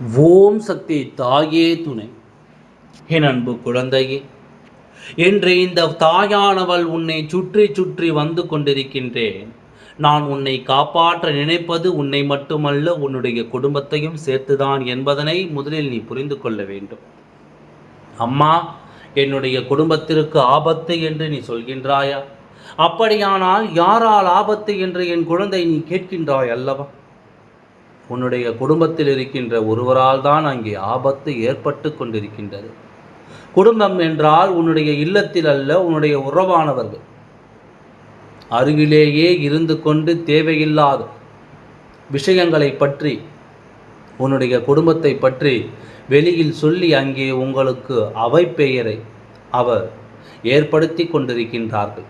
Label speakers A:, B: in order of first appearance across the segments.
A: ஓம் சக்தி தாயே துணை. என் அன்பு குழந்தையே என்று இந்த தாயானவள் உன்னை சுற்றி சுற்றி வந்து கொண்டிருக்கின்றேன். நான் உன்னை காப்பாற்ற நினைப்பது உன்னை மட்டுமல்ல உன்னுடைய குடும்பத்தையும் சேர்த்துதான் என்பதனை முதலில் நீ புரிந்து கொள்ள வேண்டும். அம்மா என்னுடைய குடும்பத்திற்கு ஆபத்து என்று நீ சொல்கின்றாயா? அப்படியானால் யாரால் ஆபத்து என்று என் குழந்தை நீ கேட்கின்றாய் அல்லவா? உன்னுடைய குடும்பத்தில் இருக்கின்ற ஒருவரால் தான் அங்கே ஆபத்து ஏற்பட்டு கொண்டிருக்கின்றது. குடும்பம் என்றால் உன்னுடைய இல்லத்தில் அல்ல உன்னுடைய உறவானவர்கள். அருகிலேயே இருந்து கொண்டு தேவையில்லாத விஷயங்களை பற்றி உன்னுடைய குடும்பத்தை பற்றி வெளியில் சொல்லி அங்கே உங்களுக்கு அவை பெயரை அவர் ஏற்படுத்தி கொண்டிருக்கின்றார்கள்.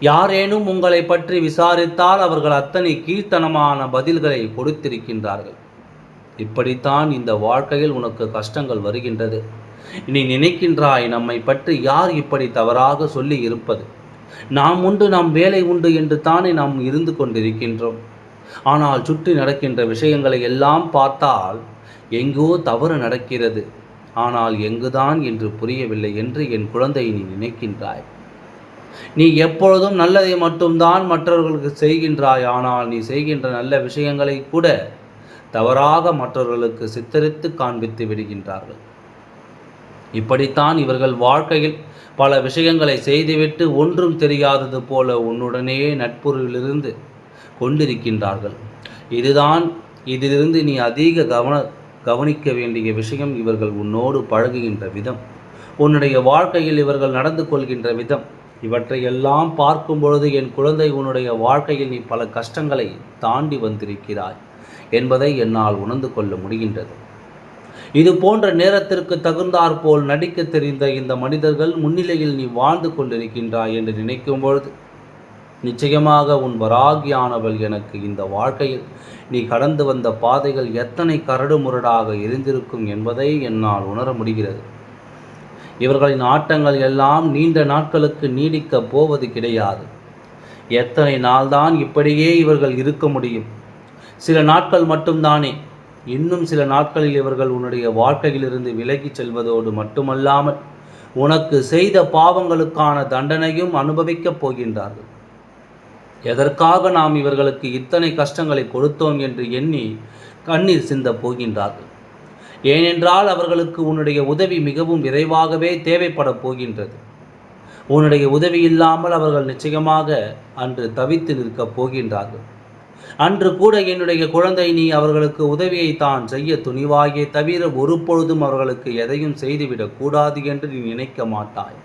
A: யாரேனும் உங்களை பற்றி விசாரித்தால் அவர்கள் அத்தனை கீழ்த்தனமான பதில்களை கொடுத்திருக்கின்றார்கள். இப்படித்தான் இந்த வாழ்க்கையில் உனக்கு கஷ்டங்கள் வருகின்றது. நீ நினைக்கின்றாய் நம்மை பற்றி யார் இப்படி தவறாக சொல்லி இருப்பது? நாம் உண்டு நாம் வேலை உண்டு என்று தானே நாம் இருந்து கொண்டிருக்கின்றோம். ஆனால் சுற்றி நடக்கின்ற விஷயங்களை எல்லாம் பார்த்தால் எங்கோ தவறு நடக்கிறது. ஆனால் எங்குதான் என்று புரியவில்லை என்று என் குழந்தை நீ நினைக்கின்றாய். நீ எப்பொழுதும் நல்லதை மட்டும்தான் மற்றவர்களுக்கு செய்கின்றாய். ஆனால் நீ செய்கின்ற நல்ல விஷயங்களை கூட தவறாக மற்றவர்களுக்கு சித்தரித்து காண்பித்து விடுகின்றார்கள். இப்படித்தான் இவர்கள் வாழ்க்கையில் பல விஷயங்களை செய்துவிட்டு ஒன்றும் தெரியாதது போல உன்னுடனே நட்புறவிலிருந்து கொண்டிருக்கின்றார்கள். இதுதான் இதிலிருந்து நீ அதிக கவன கவனிக்க வேண்டிய விஷயம். இவர்கள் உன்னோடு பழகுகின்ற விதம் உன்னுடைய வாழ்க்கையில் இவர்கள் நடந்து கொள்கின்ற விதம். இவற்றையெல்லாம் பார்க்கும் பொழுது என் குழந்தை உன்னுடைய வாழ்க்கையில் நீ பல கஷ்டங்களை தாண்டி வந்திருக்கிறாய் என்பதை என்னால் உணர்ந்து கொள்ள முடிகின்றது. இது போன்ற நேரத்திற்கு தகுந்தாற்போல் நடிக்க தெரிந்த இந்த மனிதர்கள் முன்னிலையில் நீ வாழ்ந்து கொண்டிருக்கின்றாய் என்று நினைக்கும் பொழுது நிச்சயமாக உன் வராகியானவள் எனக்கு இந்த வாழ்க்கையில் நீ கடந்து வந்த பாதைகள் எத்தனை கரடுமுரடாக இருந்திருக்கும் என்பதை என்னால் உணர முடிகிறது. இவர்களின் ஆட்டங்கள் எல்லாம் நீண்ட நாட்களுக்கு நீடிக்கப் போவது கிடையாது. எத்தனை நாள்தான் இப்படியே இவர்கள் இருக்க முடியும்? சில நாட்கள் மட்டும்தானே? இன்னும் சில நாட்களில் இவர்கள் உன்னுடைய வாழ்க்கையிலிருந்து விலகிச் செல்வதோடு மட்டுமல்லாமல் உனக்கு செய்த பாவங்களுக்கான தண்டனையும் அனுபவிக்கப் போகின்றார்கள். எதற்காக நாம் இவர்களுக்கு இத்தனை கஷ்டங்களை கொடுத்தோம் என்று எண்ணி கண்ணீர் சிந்தப் போகின்றார்கள்? ஏனென்றால் அவர்களுக்கு உன்னுடைய உதவி மிகவும் விரைவாகவே தேவைப்பட போகின்றது. உன்னுடைய உதவி இல்லாமல் அவர்கள் நிச்சயமாக அன்று தவித்து நிற்கப் போகின்றார்கள். அன்று கூட என்னுடைய குழந்தை நீ அவர்களுக்கு உதவியை தான் செய்ய துணிவாயே தவிர ஒரு பொழுதும் அவர்களுக்கு எதையும் செய்துவிடக் கூடாது என்று நீ நினைக்க மாட்டாய்.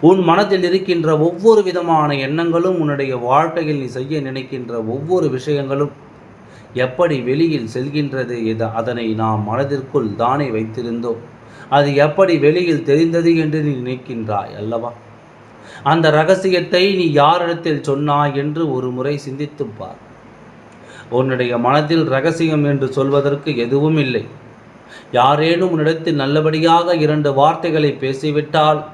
A: உன் மனதில் இருக்கின்ற ஒவ்வொரு விதமான எண்ணங்களும் உன்னுடைய வாழ்க்கையில் நீ செய்ய நினைக்கின்ற ஒவ்வொரு விஷயங்களும் எப்படி வெளியில் செல்கின்றது இது அதனை நாம் மனதிற்குள் தானே வைத்திருந்தோம். அது எப்படி வெளியில் தெரிந்தது என்று நீ நினைக்கின்றாய் அல்லவா? அந்த ரகசியத்தை நீ யாரிடத்தில் சொன்னாய் என்று ஒரு முறை சிந்தித்துப் பார். உன்னுடைய மனதில் ரகசியம் என்று சொல்வதற்கு எதுவும் இல்லை. யாரேனும் உன்னிடத்தில் நல்லபடியாக இரண்டு வார்த்தைகளை பேசிவிட்டால்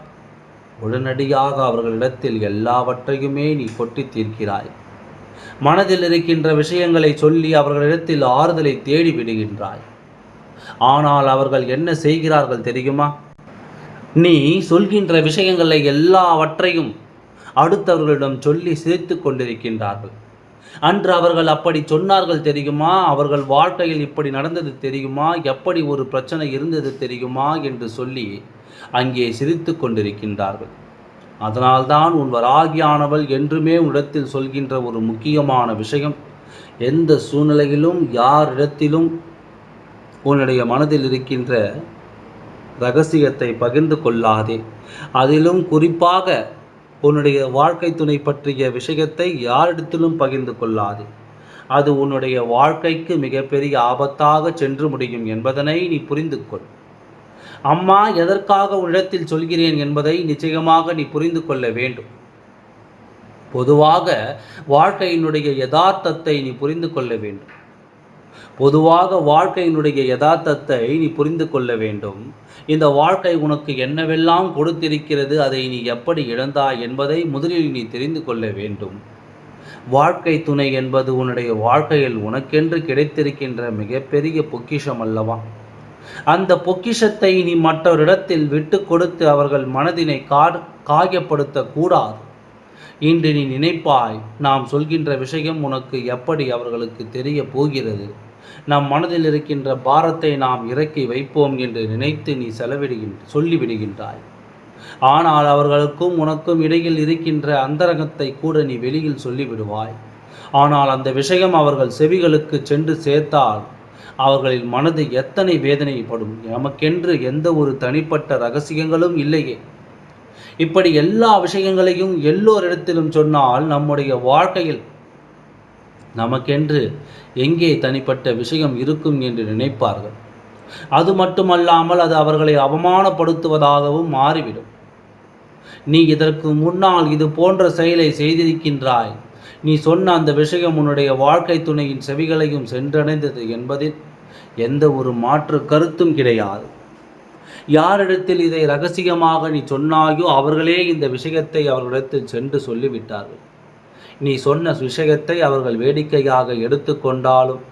A: உடனடியாக அவர்களிடத்தில் எல்லாவற்றையுமே நீ கொட்டி தீர்க்கிறாய். மனதில் இருக்கின்ற விஷயங்களை சொல்லி அவர்களிடத்தில் ஆறுதலை தேடி விடுகின்றாய். ஆனால் அவர்கள் என்ன செய்கிறார்கள் தெரியுமா? நீ சொல்கின்ற விஷயங்களை எல்லாவற்றையும் அடுத்தவர்களிடம் சொல்லி சிரித்து கொண்டிருக்கின்றார்கள். அன்று அவர்கள் அப்படி சொன்னார்கள் தெரியுமா? அவர்கள் வாழ்க்கையில் இப்படி நடந்தது தெரியுமா? எப்படி ஒரு பிரச்சனை இருந்தது தெரியுமா? என்று சொல்லி அங்கே சிரித்து கொண்டிருக்கின்றார்கள். அதனால்தான் உன் வராகியானவள் என்றுமே உன்னிடத்தில் சொல்கின்ற ஒரு முக்கியமான விஷயம். எந்த சூழ்நிலையிலும் யாரிடத்திலும் உன்னுடைய மனதில் இருக்கின்ற ரகசியத்தை பகிர்ந்து கொள்ளாதே. அதிலும் குறிப்பாக உன்னுடைய வாழ்க்கை துணை பற்றிய விஷயத்தை யாரிடத்திலும் பகிர்ந்து கொள்ளாதே. அது உன்னுடைய வாழ்க்கைக்கு மிகப்பெரிய ஆபத்தாக சென்று முடியும் என்பதனை நீ புரிந்து கொள். அம்மா எதற்காக உன்னிடத்தில் சொல்கிறேன் என்பதை நிச்சயமாக நீ புரிந்து கொள்ள வேண்டும். பொதுவாக வாழ்க்கையினுடைய யதார்த்தத்தை நீ புரிந்து கொள்ள வேண்டும். பொதுவாக வாழ்க்கையினுடைய யதார்த்தத்தை நீ புரிந்து கொள்ள வேண்டும். இந்த வாழ்க்கை உனக்கு என்னவெல்லாம் கொடுத்திருக்கிறது அதை நீ எப்படி இழந்தாய் என்பதை முதலில் நீ தெரிந்து கொள்ள வேண்டும். வாழ்க்கை துணை என்பது உன்னுடைய வாழ்க்கையில் உனக்கென்று கிடைத்திருக்கின்ற மிகப்பெரிய பொக்கிஷம் அல்லவா? அந்த பொக்கிஷத்தை நீ மற்றவரிடத்தில் விட்டு கொடுத்து அவர்கள் மனதினை கா காயப்படுத்த கூடாது இன்று நீ நினைப்பாய் நாம் சொல்கின்ற விஷயம் உனக்கு எப்படி அவர்களுக்கு தெரிய போகிறது? நம் மனதில் இருக்கின்ற பாரத்தை நாம் இறக்கி வைப்போம் என்று நினைத்து நீ செலவிடுகின்ற சொல்லிவிடுகின்றாய். ஆனால் அவர்களுக்கும் உனக்கும் இடையில் இருக்கின்ற அந்தரங்கத்தை கூட நீ வெளியில் சொல்லிவிடுவாய். ஆனால் அந்த விஷயம் அவர்கள் செவிகளுக்கு சென்று சேர்த்தால் அவர்களின் மனது எத்தனை வேதனைப்படும்? நமக்கென்று எந்த ஒரு தனிப்பட்ட ரகசியங்களும் இல்லையே. இப்படி எல்லா விஷயங்களையும் எல்லோரிடத்திலும் சொன்னால் நம்முடைய வாழ்க்கையில் நமக்கென்று எங்கே தனிப்பட்ட விஷயம் இருக்கும் என்று நினைப்பார்கள். அது மட்டுமல்லாமல் அது அவர்களை அவமானப்படுத்துவதாகவும் மாறிவிடும். நீ இதற்கு முன்னால் இது போன்ற செயலை செய்திருக்கின்றாய். நீ சொன்ன அந்த விஷயம் உன்னுடைய வாழ்க்கை துணையின் செவிகளையும் சென்றடைந்தது என்பதில் எந்த ஒரு மாற்று கருத்தும் கிடையாது. யாரிடத்தில் இதை ரகசியமாக நீ சொன்னாயோ அவர்களே இந்த விஷயத்தை அவர்களிடத்தில் சென்று சொல்லிவிட்டார்கள். நீ சொன்ன விஷயத்தை அவர்கள் வேடிக்கையாக எடுத்துக்கொண்டாலும்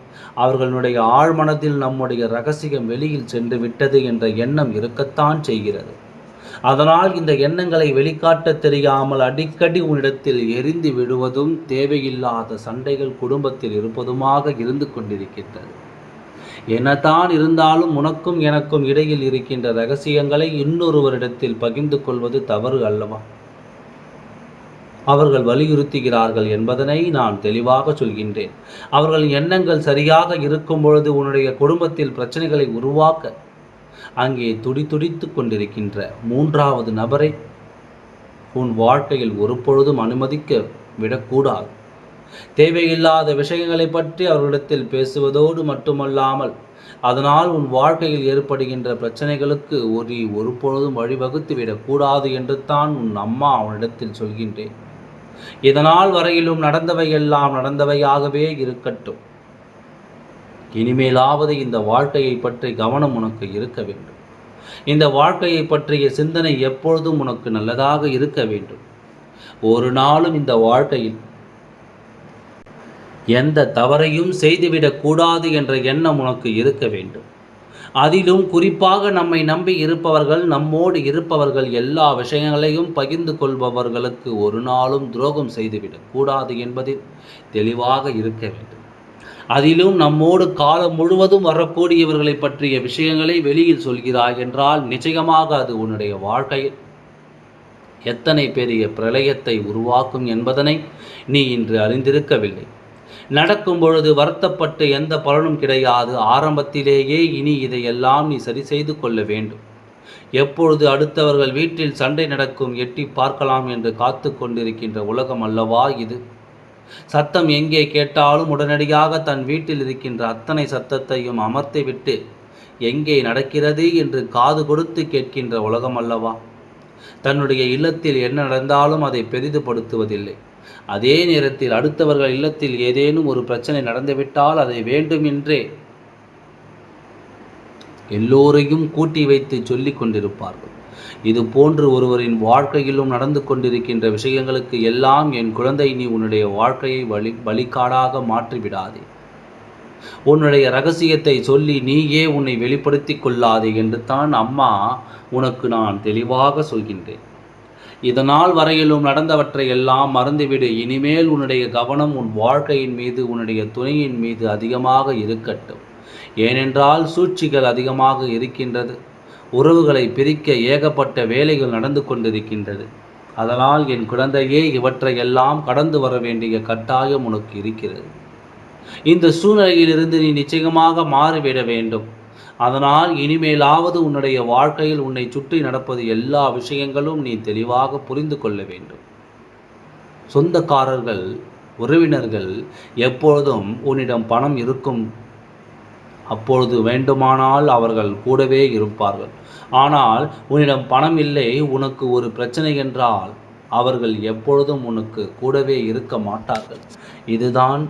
A: அவர்களுடைய ஆழ்மனத்தில் நம்முடைய ரகசியம் வெளியில் சென்று விட்டது என்ற எண்ணம் இருக்கத்தான் செய்கிறது. அதனால் இந்த எண்ணங்களை வெளிக்காட்ட தெரியாமல் அடிக்கடி உன்னிடத்தில் எரிந்து விடுவதும் தேவையில்லாத சண்டைகள் குடும்பத்தில் இருப்பதுமாக இருந்து கொண்டிருக்கின்றது. என்னதான் இருந்தாலும் உனக்கும் எனக்கும் இடையில் இருக்கின்ற ரகசியங்களை இன்னொருவரிடத்தில் பகிர்ந்து கொள்வது தவறு அல்லவா? அவர்கள் வலியுறுத்துகிறார்கள் என்பதனை நான் தெளிவாக சொல்கின்றேன். அவர்கள் எண்ணங்கள் சரியாக இருக்கும் பொழுது உன்னுடைய குடும்பத்தில் பிரச்சனைகளை உருவாக்க அங்கே துடிதுடித்து கொண்டிருக்கின்ற மூன்றாவது நபரை உன் வாழ்க்கையில் ஒரு பொழுதும் அனுமதிக்க விடக்கூடாது. தேவையில்லாத விஷயங்களை பற்றி அவர்களிடத்தில் பேசுவதோடு மட்டுமல்லாமல் அதனால் உன் வாழ்க்கையில் ஏற்படுகின்ற பிரச்சனைகளுக்கு ஒரு ஒருபொழுதும் வழிவகுத்து விடக்கூடாது என்று தான் உன் அம்மா அவனிடத்தில் சொல்கின்றேன். இதனால் வரையிலும் நடந்தவையெல்லாம் நடந்தவையாகவே இருக்கட்டும். இனிமேலாவது இந்த வாழ்க்கையை பற்றி கவனம் உனக்கு இருக்க வேண்டும். இந்த வாழ்க்கையை பற்றிய சிந்தனை எப்பொழுதும் உனக்கு நல்லதாக இருக்க வேண்டும். ஒரு நாளும் இந்த வாழ்க்கையில் எந்த தவறையும் செய்துவிடக் கூடாது என்ற எண்ணம் உனக்கு இருக்க வேண்டும். அதிலும் குறிப்பாக நம்மை நம்பி இருப்பவர்கள் நம்மோடு இருப்பவர்கள் எல்லா விஷயங்களையும் பகிர்ந்து கொள்பவர்களுக்கு ஒரு நாளும் துரோகம் செய்துவிடக்கூடாது என்பதில் தெளிவாக இருக்க வேண்டும். அதிலும் நம்மோடு காலம் முழுவதும் வரக்கூடியவர்களை பற்றிய விஷயங்களை வெளியில் சொல்கிறாய் என்றால் நிச்சயமாக அது உன்னுடைய வாழ்க்கையில் எத்தனை பெரிய பிரளயத்தை உருவாக்கும் என்பதனை நீ இன்று அறிந்திருக்கவில்லை. நடக்கும் பொழுது வருத்தப்பட்டு எந்த பலனும் கிடையாது. ஆரம்பத்திலேயே இனி இதையெல்லாம் நீ சரி செய்து கொள்ள வேண்டும். எப்பொழுது அடுத்தவர்கள் வீட்டில் சண்டை நடக்கும் எட்டி பார்க்கலாம் என்று காத்து கொண்டிருக்கின்ற உலகம் அல்லவா இது? சத்தம் எங்கே கேட்டாலும் உடனடியாக தன் வீட்டில் இருக்கின்ற அத்தனை சத்தத்தையும் அமர்த்திவிட்டு எங்கே நடக்கிறது? என்று காது கொடுத்து கேட்கின்ற உலகம் அல்லவா? தன்னுடைய இல்லத்தில் என்ன நடந்தாலும் அதை பெரிதுபடுத்துவதில்லை அதே நேரத்தில் அடுத்தவர்கள் இல்லத்தில் ஏதேனும் ஒரு பிரச்சனை நடந்துவிட்டால் அதை வேண்டுமென்றே எல்லோரையும் கூட்டி வைத்து சொல்லிக் கொண்டிருப்பார்கள். இது போன்று ஒருவரின் வாழ்க்கையிலும் நடந்து கொண்டிருக்கின்ற விஷயங்களுக்கு எல்லாம் என் குழந்தை நீ உன்னுடைய வாழ்க்கையை வழி வழிகாடாக மாற்றிவிடாதே. உன்னுடைய ரகசியத்தை சொல்லி நீயே உன்னை வெளிப்படுத்தி கொள்ளாதே என்று தான் அம்மா உனக்கு நான் தெளிவாக சொல்கின்றேன். இதனால் வரையிலும் நடந்தவற்றை எல்லாம் மறந்துவிடு. இனிமேல் உன்னுடைய கவனம் உன் வாழ்க்கையின் மீது உன்னுடைய துணையின் மீது அதிகமாக இருக்கட்டும். ஏனென்றால் சூழ்ச்சிகள் அதிகமாக இருக்கின்றது. உறவுகளை பிரிக்க ஏகப்பட்ட வேலைகள் நடந்து கொண்டிருக்கின்றது. அதனால் என் குழந்தையே இவற்றையெல்லாம் கடந்து வர வேண்டிய கட்டாயம் உனக்கு இருக்கிறது. இந்த சூழ்நிலையிலிருந்து நீ நிச்சயமாக மாறிவிட வேண்டும். அதனால் இனிமேலாவது உன்னுடைய வாழ்க்கையில் உன்னை சுற்றி நடப்பது எல்லா விஷயங்களும் நீ தெளிவாக புரிந்து கொள்ள வேண்டும். சொந்தக்காரர்கள் உறவினர்கள் எப்பொழுதும் உன்னிடம் பணம் இருக்கும் அப்பொழுது வேண்டுமானால் அவர்கள் கூடவே இருப்பார்கள். ஆனால் உன்னிடம் பணம் இல்லை உனக்கு ஒரு பிரச்சனை என்றால் அவர்கள் எப்பொழுதும் உனக்கு கூடவே இருக்க மாட்டார்கள். இதுதான்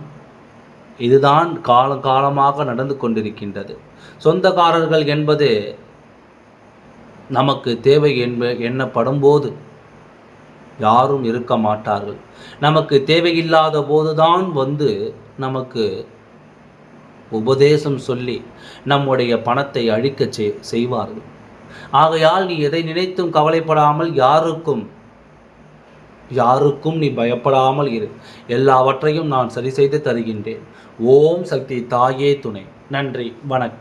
A: இதுதான் காலகாலமாக நடந்து கொண்டிருக்கின்றது. சொந்தக்காரர்கள் என்பது நமக்கு தேவை என்ப எண்ணப்படும் போது யாரும் இருக்க மாட்டார்கள். நமக்கு தேவையில்லாத போதுதான் வந்து நமக்கு உபதேசம் சொல்லி நம்முடைய பணத்தை அழிக்க செய்வார்கள். ஆகையால் நீ எதை நினைத்தும் கவலைப்படாமல் யாருக்கும் யாருக்கும் நீ பயப்படாமல் இரு. எல்லாவற்றையும் நான் சரி செய்து தருகின்றேன். ஓம் சக்தி தாயே துணை. நன்றி வணக்கம்.